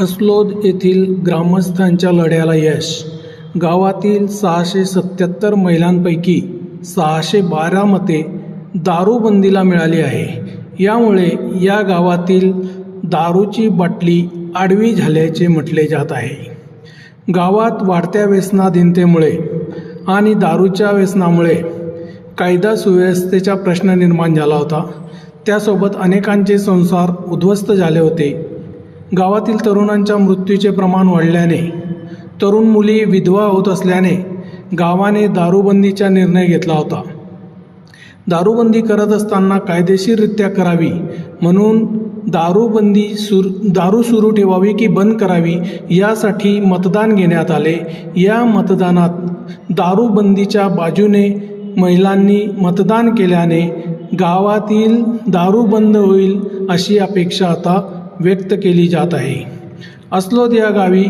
अस्लोद येथील ग्रामस्थांच्या लढ्याला यश. गावातील सहाशे सत्याहत्तर महिलांपैकी सहाशे बारा मते दारूबंदीला मिळाली आहे. यामुळे या गावातील दारूची बाटली आडवी झाल्याचे म्हटले जात आहे. गावात वाढत्या व्यसनाधीनतेमुळे आणि दारूच्या व्यसनामुळे कायदा सुव्यवस्थेचा प्रश्न निर्माण झाला होता. त्यासोबत अनेकांचे संसार उद्ध्वस्त झाले होते. गावातील तरुणांच्या मृत्यूचे प्रमाण वाढल्याने तरुण मुली विधवा होत असल्याने गावाने दारूबंदीचा निर्णय घेतला होता. दारूबंदी करत असताना कायदेशीररित्या करावी म्हणून दारूबंदी सुर दारू सुरू ठेवावी की बंद करावी यासाठी मतदान घेण्यात आले. या मतदानात दारूबंदीच्या बाजूने महिलांनी मतदान केल्याने गावातील दारू बंद होईल अशी अपेक्षा आता व्यक्त केली जात आहे. अस्लोद या गावी